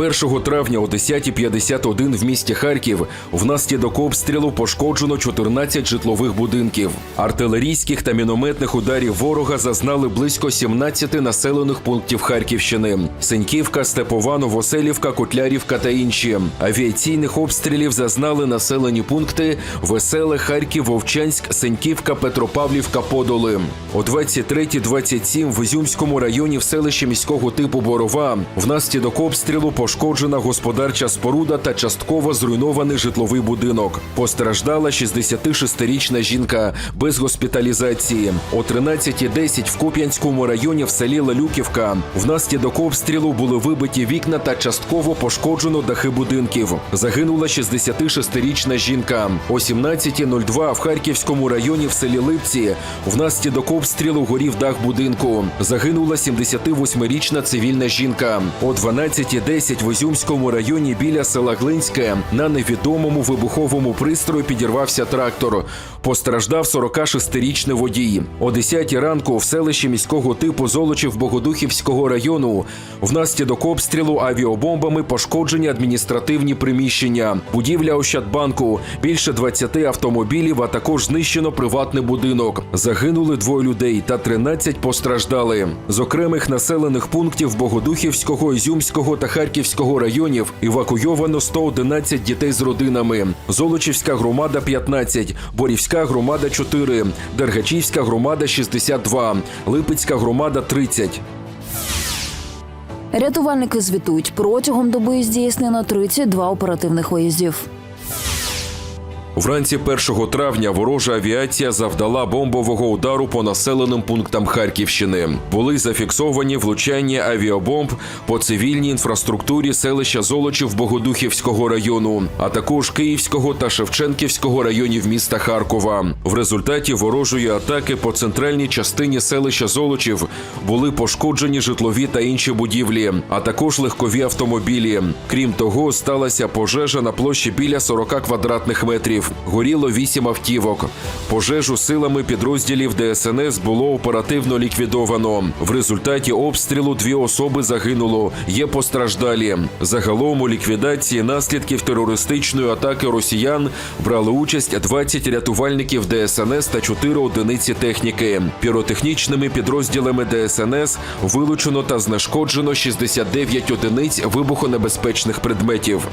1 травня о 10.51 в місті Харків внаслідок обстрілу пошкоджено 14 житлових будинків. Артилерійських та мінометних ударів ворога зазнали близько 17 населених пунктів Харківщини: Сеньківка, Степова, Новоселівка, Котлярівка та інші. Авіаційних обстрілів зазнали населені пункти Веселе, Харків, Вовчанськ, Сеньківка, Петропавлівка, Подоли. О 23.27 в Ізюмському районі в селищі міського типу Борова внаслідок обстрілу пошкоджена господарча споруда та частково зруйнований житловий будинок. Постраждала 66-річна жінка без госпіталізації. О 13.10 в Куп'янському районі в селі Лалюківка внаслідок обстрілу були вибиті вікна та частково пошкоджено дахи будинків. Загинула 66-річна жінка. О 17.02 в Харківському районі в селі Липці внаслідок обстрілу горів дах будинку. Загинула 78-річна цивільна жінка. О 12.10 в Ізюмському районі біля села Глинське на невідомому вибуховому пристрої підірвався трактор. Постраждав 46-річний водій. О 10 ранку в селищі міського типу Золочів Богодухівського району внаслідок обстрілу авіабомбами пошкоджені адміністративні приміщення, будівля Ощадбанку, більше 20 автомобілів, а також знищено приватний будинок. Загинули двоє людей та 13 постраждали. З окремих населених пунктів Богодухівського, Ізюмського та Харківського районів евакуйовано 111 дітей з родинами. Золочівська громада 15, Борівська громада 4, Дергачівська громада 62, Липецька громада 30. Рятувальники звітують, протягом доби здійснено 32 оперативних виїздів. Вранці 1 травня ворожа авіація завдала бомбового удару по населеним пунктам Харківщини. Були зафіксовані влучання авіабомб по цивільній інфраструктурі селища Золочів Богодухівського району, а також Київського та Шевченківського районів міста Харкова. В результаті ворожої атаки по центральній частині селища Золочів були пошкоджені житлові та інші будівлі, а також легкові автомобілі. Крім того, сталася пожежа на площі біля 40 квадратних метрів. Горіло вісім автівок. Пожежу силами підрозділів ДСНС було оперативно ліквідовано. В результаті обстрілу дві особи загинуло. Є постраждалі. Загалом у ліквідації наслідків терористичної атаки росіян брали участь 20 рятувальників ДСНС та 4 одиниці техніки. Піротехнічними підрозділами ДСНС вилучено та знешкоджено 69 одиниць вибухонебезпечних предметів.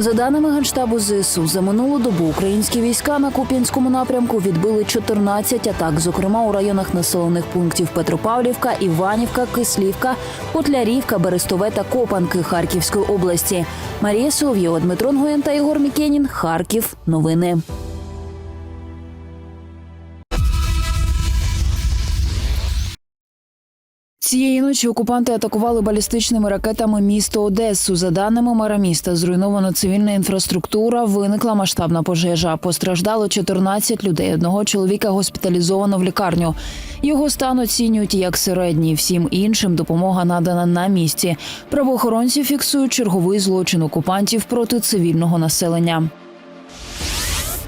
За даними Генштабу ЗСУ, за минулу добу українські війська на Куп'янському напрямку відбили 14 атак, зокрема у районах населених пунктів Петропавлівка, Іванівка, Кислівка, Котлярівка, Берестове та Копанки Харківської області. Марія Солов'єва, Дмитро Нгоєн та Ігор Мікенін. Харків. Новини. Цієї ночі окупанти атакували балістичними ракетами місто Одесу. За даними мера міста, зруйнована цивільна інфраструктура, виникла масштабна пожежа. Постраждало 14 людей. Одного чоловіка госпіталізовано в лікарню. Його стан оцінюють як середній. Всім іншим допомога надана на місці. Правоохоронці фіксують черговий злочин окупантів проти цивільного населення.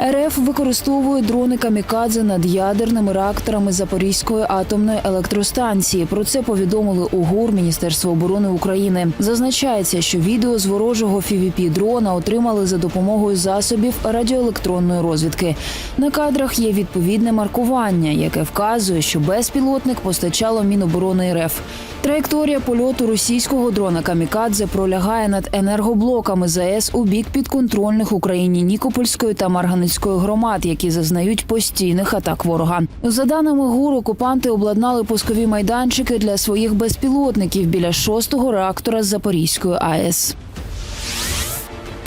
РФ використовує дрони камікадзе над ядерними реакторами Запорізької атомної електростанції. Про це повідомили у ГУР Міністерства оборони України. Зазначається, що відео з ворожого фівіпі дрона отримали за допомогою засобів радіоелектронної розвідки. На кадрах є відповідне маркування, яке вказує, що безпілотник постачало Міноборони РФ. Траєкторія польоту російського дрона Камікадзе пролягає над енергоблоками ЗАЕС у бік підконтрольних Україні Нікопольської та Марганицької громад, які зазнають постійних атак ворога. За даними ГУР, окупанти обладнали пускові майданчики для своїх безпілотників біля шостого реактора Запорізької АЕС.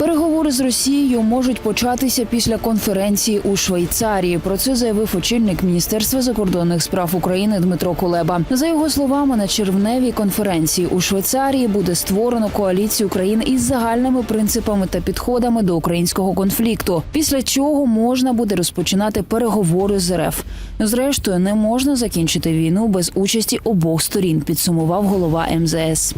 Переговори з Росією можуть початися після конференції у Швейцарії. Про це заявив очільник Міністерства закордонних справ України Дмитро Кулеба. За його словами, на червневій конференції у Швейцарії буде створено коаліцію країн із загальними принципами та підходами до українського конфлікту. Після чого можна буде розпочинати переговори з РФ. Зрештою, не можна закінчити війну без участі обох сторін. Підсумував голова МЗС.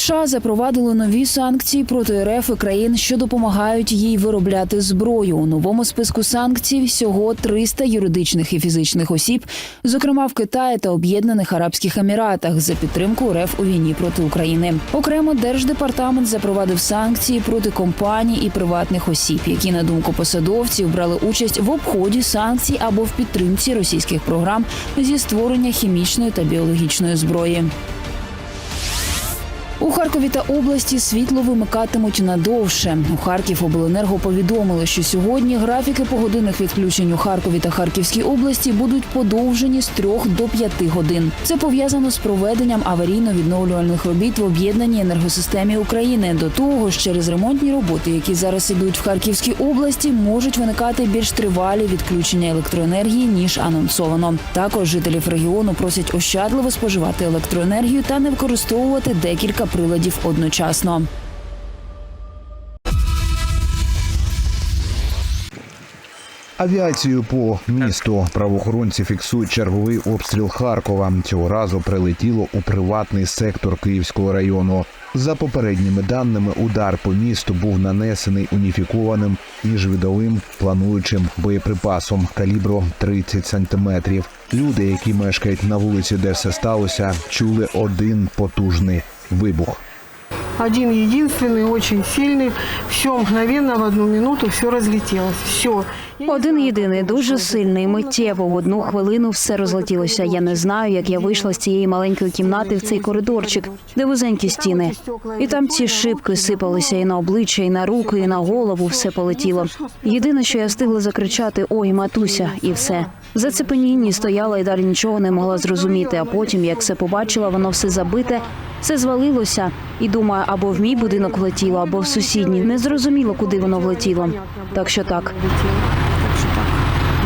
США запровадили нові санкції проти РФ і країн, що допомагають їй виробляти зброю. У новому списку санкцій всього 300 юридичних і фізичних осіб, зокрема в Китаї та Об'єднаних Арабських Еміратах, за підтримку РФ у війні проти України. Окремо держдепартамент запровадив санкції проти компаній і приватних осіб, які на думку посадовців брали участь в обході санкцій або в підтримці російських програм зі створення хімічної та біологічної зброї. У Харкові та області світло вимикатимуть надовше. У Харків обленерго повідомили, що сьогодні графіки погодинних відключень у Харкові та Харківській області будуть подовжені з 3 до 5 годин. Це пов'язано з проведенням аварійно-відновлювальних робіт в об'єднаній енергосистемі України. До того ж, через ремонтні роботи, які зараз ідуть в Харківській області, можуть виникати більш тривалі відключення електроенергії ніж анонсовано. Також жителів регіону просять ощадливо споживати електроенергію та не використовувати декілька приладів одночасно. Авіацію по місту правоохоронці фіксують черговий обстріл Харкова. Цього разу прилетіло у приватний сектор Київського району. За попередніми даними, удар по місту був нанесений уніфікованим міжвідовим плануючим боєприпасом калібру 30 сантиметрів. Люди, які мешкають на вулиці, де все сталося, чули один потужний вибух. Один единственный, очень сильный. Все мгновенно в одну минуту все разлетелось. Все. Один єдиний, дуже сильний, миттєво в одну хвилину все розлетілося. Я не знаю, як я вийшла з цієї маленької кімнати в цей коридорчик, де вузенькі стіни. І там ці шибки сипалися і на обличчя, і на руки, і на голову все полетіло. Єдине, що я встигла закричати Ой, матуся, і все. В зацепенінні стояла і далі нічого не могла зрозуміти. А потім, як все побачила, воно все забите, все звалилося. І думаю, або в мій будинок влетіло, або в сусідній. Не зрозуміло, куди воно влетіло. Так що так.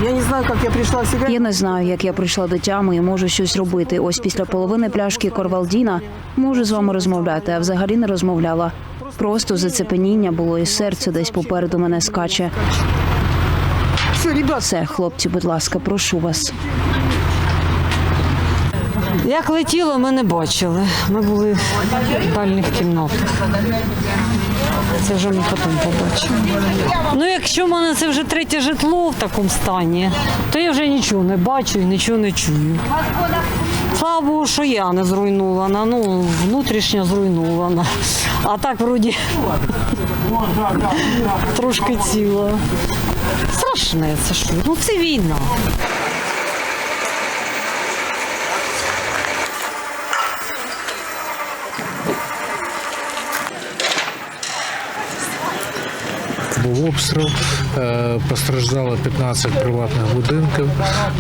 Я не знаю, как я пришла в себя. Я не знаю, як я прийшла до тями і можу щось робити. Ось після половини пляшки Корвалдіна можу з вами розмовляти, а взагалі не розмовляла. Просто зацепеніння було і серце десь попереду мене скаче. Все, хлопці, будь ласка, прошу вас. Як летіло, ми не бачили. Ми були в дальніх кімнатах. Це вже ми потім побачили. Ну, якщо в мене це вже третє житло в такому стані, то я вже нічого не бачу і нічого не чую. Слава Богу, що я не зруйнована, ну, внутрішньо зруйнована. А так вроді трошки ціла. Страшне це що? Ну це війна. був обстріл, постраждало 15 приватних будинків,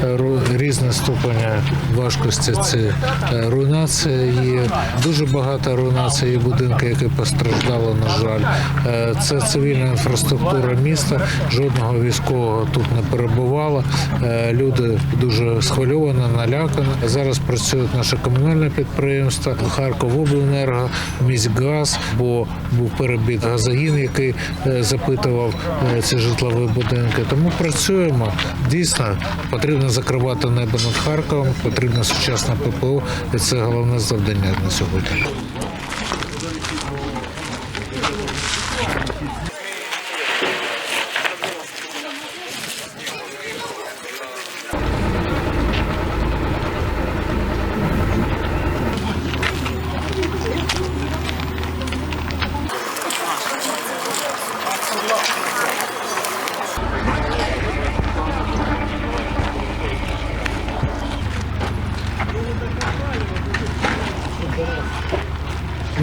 е, різне ступеня важкості це е, руйнація є. Дуже багато руйнації є будинки, які постраждали, на жаль. Е, Це цивільна інфраструктура міста, жодного військового тут не перебувало. Е, Люди дуже схвильовані, налякані. Зараз працюють наше комунальне підприємство, Харковобленерго, міськгаз, бо був перебіт газогін, який е, запитував е, ці житлові будинки. Тому працюємо. Дійсно, потрібно закривати небо над Харковом, потрібно сучасне ППО, і це головне завдання на сьогодні.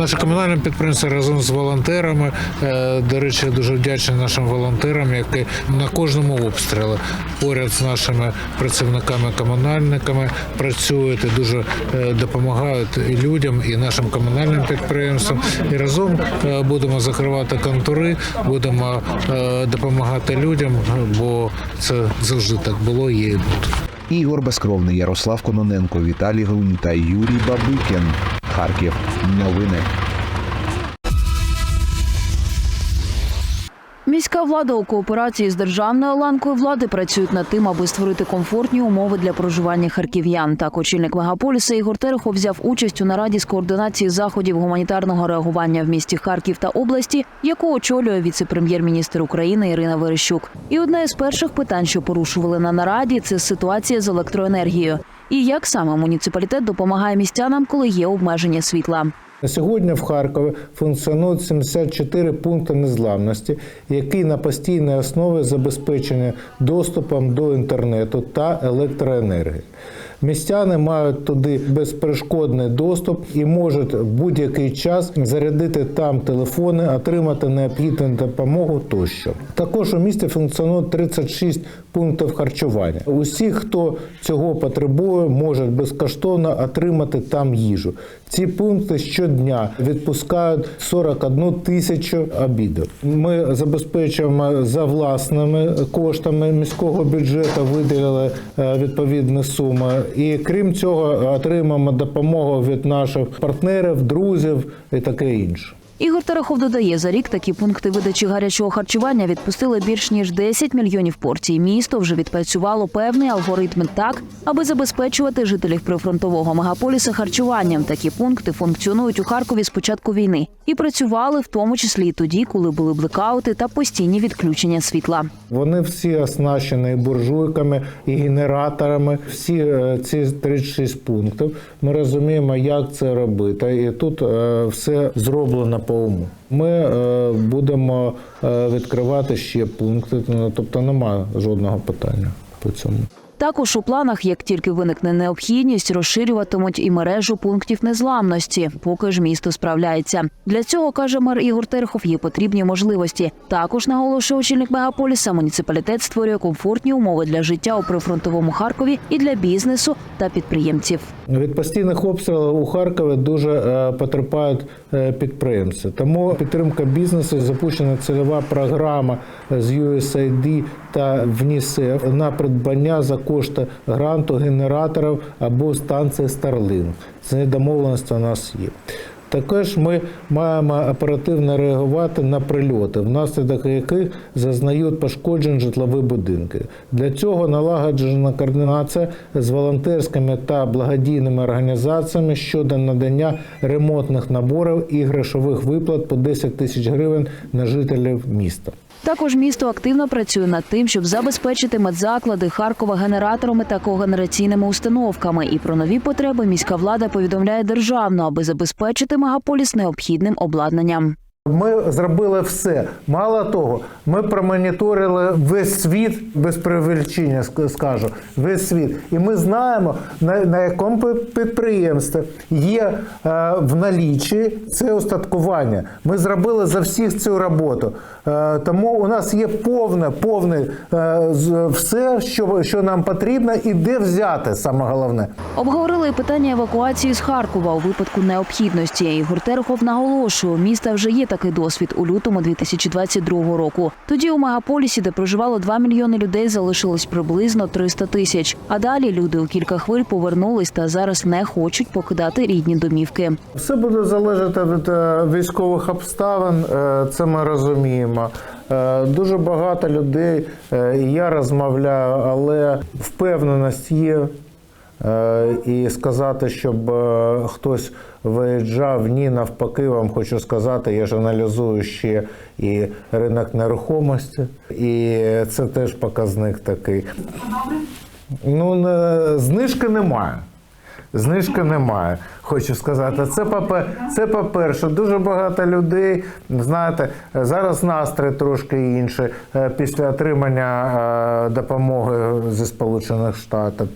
Наше комунальне підприємство разом з волонтерами. е, До речі, дуже вдячний нашим волонтерам, які на кожному обстрілі поряд з нашими працівниками-комунальниками працюють і дуже е, допомагають і людям, і нашим комунальним підприємствам. І разом е, будемо закривати контури, будемо допомагати людям, бо це завжди так було, є і буде. Ігор Безкровний, Ярослав Кононенко, Віталій Грунь та Юрій Бабикін. Харків. Новини. Міська влада у кооперації з державною ланкою влади працюють над тим, аби створити комфортні умови для проживання харків'ян. Так, очільник мегаполіса Ігор Терехов взяв участь у нараді з координації заходів гуманітарного реагування в місті Харків та області, яку очолює віце-прем'єр-міністр України Ірина Верещук. І одне з перших питань, що порушували на нараді, це ситуація з електроенергією. І як саме муніципалітет допомагає містянам, коли є обмеження світла. Сьогодні в Харкові функціонують 74 пункти незламності, які на постійній основі забезпечені доступом до інтернету та електроенергії. Містяни мають туди безперешкодний доступ і можуть в будь-який час зарядити там телефони, отримати необхідну допомогу тощо. Також у місті функціонує 36 пунктів харчування. Усі, хто цього потребує, можуть безкоштовно отримати там їжу. Ці пункти щодня відпускають 41 тисячу обідів. Ми забезпечуємо за власними коштами міського бюджету, виділили е, відповідні суми. І крім цього, отримаємо допомогу від наших партнерів, друзів і таке інше. Ігор Терехов додає, за рік такі пункти видачі гарячого харчування відпустили більш ніж 10 мільйонів порцій. Місто вже відпрацювало певний алгоритм так, аби забезпечувати жителів прифронтового мегаполіса харчуванням. Такі пункти функціонують у Харкові з початку війни і працювали в тому числі і тоді, коли були блекаути та постійні відключення світла. Вони всі оснащені буржуйками і генераторами. Всі е, ці 36 пунктів. Ми розуміємо, як це робити. І тут е, все зроблено по уму. Ми е, будемо е, відкривати ще пункти, ну, тобто немає жодного питання по цьому. Також у планах, як тільки виникне необхідність, розширюватимуть і мережу пунктів незламності, поки ж місто справляється. Для цього каже мер Ігор Терхов, є потрібні можливості. Також наголошує очільник мегаполіса. Муніципалітет створює комфортні умови для життя у прифронтовому Харкові і для бізнесу та підприємців. Від постійних обстрілів у Харкові дуже е, потерпають е, підприємці. Тому підтримка бізнесу запущена цільова програма з USAID та ВНІСЕФ на придбання за кошти гранту генераторів або станції Starlink. Це домовленості у нас є. Також ми маємо оперативно реагувати на прильоти, внаслідок яких зазнають пошкоджень житлові будинки. Для цього налагоджена координація з волонтерськими та благодійними організаціями щодо надання ремонтних наборів і грошових виплат по 10 тисяч гривень на жителів міста. Також місто активно працює над тим, щоб забезпечити медзаклади Харкова генераторами та когенераційними установками. І про нові потреби міська влада повідомляє державно, аби забезпечити мегаполіс необхідним обладнанням. Ми зробили все. Мало того, ми промоніторили весь світ без привеличення, ск- скажу, весь світ. І ми знаємо, на, на якому підприємстві є е, в налічі це устаткування. Ми зробили за всіх цю роботу. Е, тому у нас є повне, повне е, все, що, що нам потрібно, і де взяти, саме головне. Обговорили питання евакуації з Харкова у випадку необхідності. Ігор Терехов наголошує, міста вже є такий досвід у лютому 2022 року. Тоді у мегаполісі, де проживало 2 мільйони людей, залишилось приблизно 300 тисяч. А далі люди у кілька хвиль повернулись та зараз не хочуть покидати рідні домівки. Все буде залежати від е, військових обставин, е, це ми розуміємо. Е, Дуже багато людей, я розмовляю, але впевненість є. Е, І сказати, щоб е, хтось виїжджав, ні, навпаки, вам хочу сказати, я ж аналізую ще і ринок нерухомості, і це теж показник такий. Ну, не- знижки немає. Знижки немає, хочу сказати. Це попе- це по-перше, дуже багато людей. Знаєте, зараз настрій трошки інший е, після отримання е, допомоги зі Сполучених Штатів.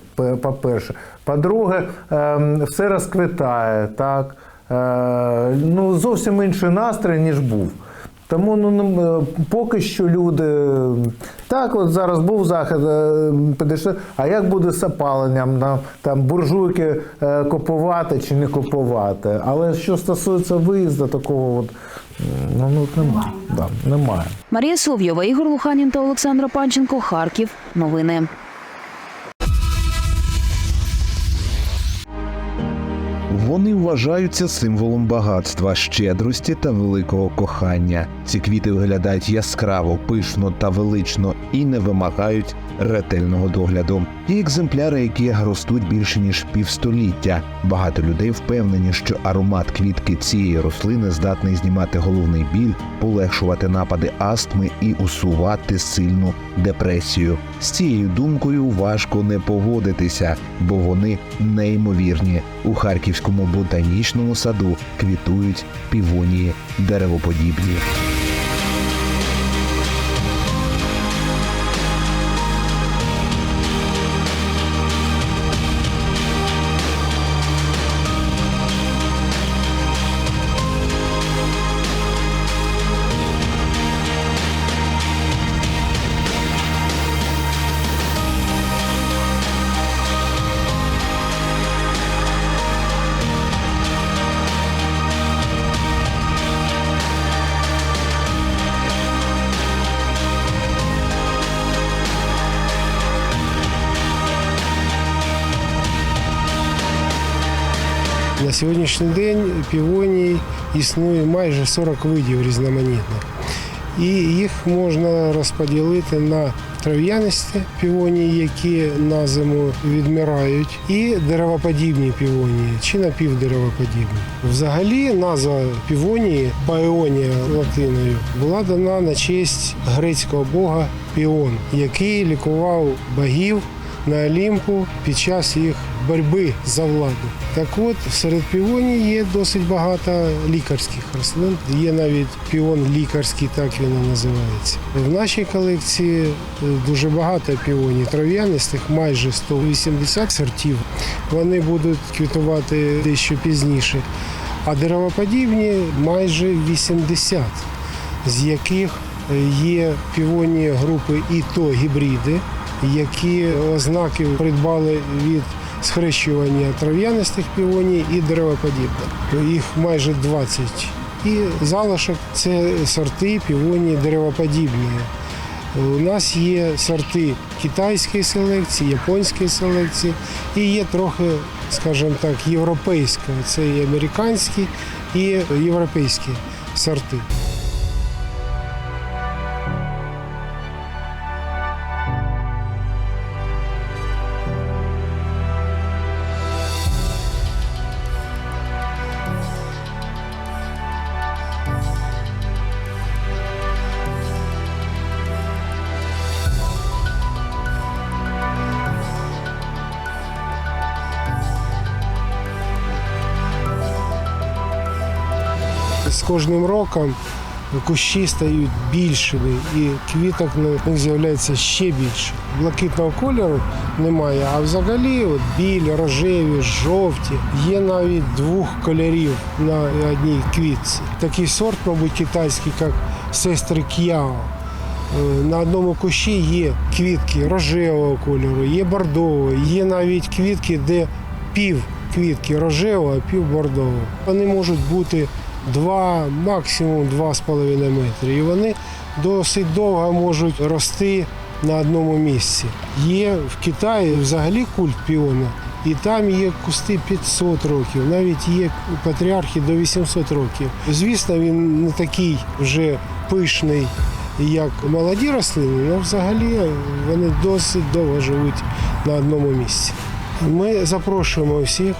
По-перше, по-друге, ем, все розквітає так. е, ну, зовсім інший настрій, ніж був. Тому ну, ну, е, поки що люди так, от зараз був захід, е, підійшли, а як буде з опаленням, на, там буржуйки е, купувати чи не купувати. Але що стосується виїзду, такого от, ну, ну, немає. Да, немає. Марія Сов'єва, Ігор Луханін та Олександра Панченко. Харків. Новини. Вони вважаються символом багатства, щедрості та великого кохання. Ці квіти виглядають яскраво, пишно та велично і не вимагають ретельного догляду. Є екземпляри, які ростуть більше ніж півстоліття. Багато людей впевнені, що аромат квітки цієї рослини здатний знімати головний біль, полегшувати напади астми і усувати сильну депресію. З цією думкою важко не погодитися, бо вони неймовірні. У харківському ботанічному саду квітують півонії деревоподібні. Сьогоднішній день півоній існує майже 40 видів різноманітних. І їх можна розподілити на трав'янисті півонії, які на зиму відмирають, і деревоподібні півонії чи напівдеревоподібні. Взагалі назва півонії Паеонія латиною була дана на честь грецького бога Піон, який лікував богів на Олімпу під час їх боротьби за владу. Так от серед півоній є досить багато лікарських рослин. Є навіть піон лікарський, так він і називається. В нашій колекції е, дуже багато піонів трав'янистих, майже 180 сортів. Вони будуть квітувати дещо пізніше. А деревоподібні майже 80, з яких є півоні групи і то гібриди, які ознаки придбали від схрещування трав'янистих півоній і деревоподібних. Їх майже 20. І залишок це сорти півонії деревоподібні. У нас є сорти китайської селекції, японської селекції і є трохи, скажімо так, європейського. Це і американські, і європейські сорти. З кожним роком кущі стають більшими і квіток на них з'являється ще більше. Блакитного кольору немає, а взагалі от білі, рожеві, жовті. Є навіть двох кольорів на одній квітці. Такий сорт, мабуть, китайський, як сестри К'яо. Е, На одному кущі є квітки рожевого кольору, є бордового, є навіть квітки, де пів квітки рожевого, а пів бордового. Вони можуть бути 2, максимум 2,5 метри. І вони досить довго можуть рости на одному місці. Є в Китаї взагалі культ піона, і там є кусти 500 років, навіть є патріархи до 800 років. Звісно, він не такий вже пишний, як молоді рослини, але взагалі вони досить довго живуть на одному місці. Ми запрошуємо всіх,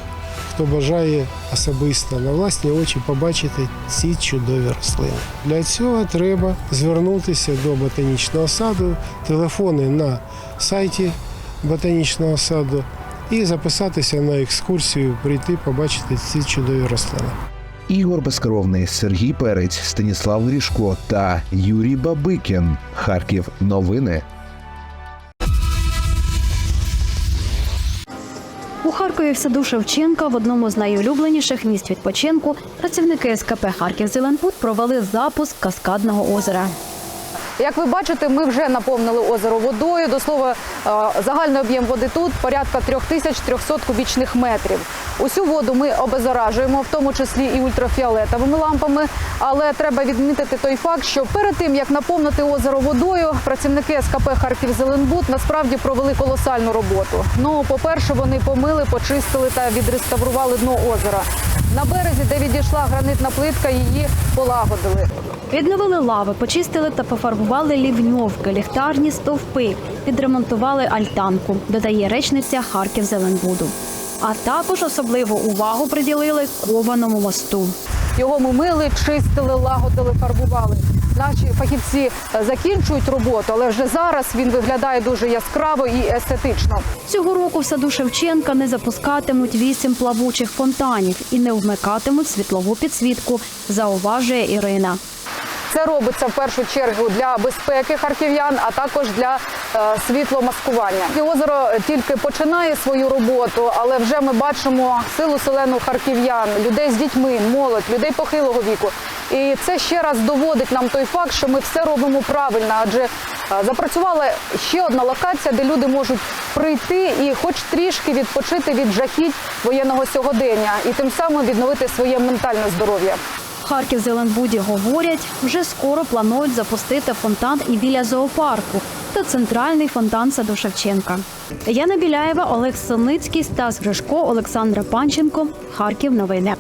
хто бажає особисто на власні очі побачити ці чудові рослини. Для цього треба звернутися до ботанічного саду, телефони на сайті ботанічного саду і записатися на екскурсію, прийти побачити ці чудові рослини. Ігор Безкровний, Сергій Перець, Станіслав Лішко та Юрій Бабикін. Харків. Новини. Харкові в в одному з найулюбленіших місць відпочинку працівники СКП Харків Зеленбуд провели запуск каскадного озера. Як ви бачите, ми вже наповнили озеро водою. До слова, е, загальний об'єм води тут порядка 3300 кубічних метрів. Усю воду ми обеззаражуємо, в тому числі і ультрафіолетовими лампами. Але треба відмітити той факт, що перед тим як наповнити озеро водою, працівники СКП Харків Зеленбуд насправді провели колосальну роботу. Ну, по-перше, вони помили, почистили та відреставрували дно озера. На березі, де відійшла гранитна плитка, її полагодили. Відновили лави, почистили та пофарбували лівньовки, ліхтарні стовпи, підремонтували альтанку, додає речниця Харків Зеленбуду. А також особливу увагу приділили кованому мосту. Його ми мили, чистили, лагодили, фарбували. Наші фахівці е, закінчують роботу, але вже зараз він виглядає дуже яскраво і естетично. Цього року в саду Шевченка не запускатимуть вісім плавучих фонтанів і не вмикатимуть світлову підсвітку, зауважує Ірина. Це робиться в першу чергу для безпеки харків'ян, а також для е, світломаскування. Озеро тільки починає свою роботу, але вже ми бачимо силу селену харків'ян, людей з дітьми, молодь, людей похилого віку. І це ще раз доводить нам той факт, що ми все робимо правильно, адже е, запрацювала ще одна локація, де люди можуть прийти і, хоч трішки відпочити від жахіть воєнного сьогодення, і тим самим відновити своє ментальне здоров'я. Харків Зеленбуді говорять, вже скоро планують запустити фонтан і біля зоопарку та центральний фонтан саду Шевченка. Яна Біляєва, Олег Соницький, Стас Гришко, Олександра Панченко. Харків. Новини.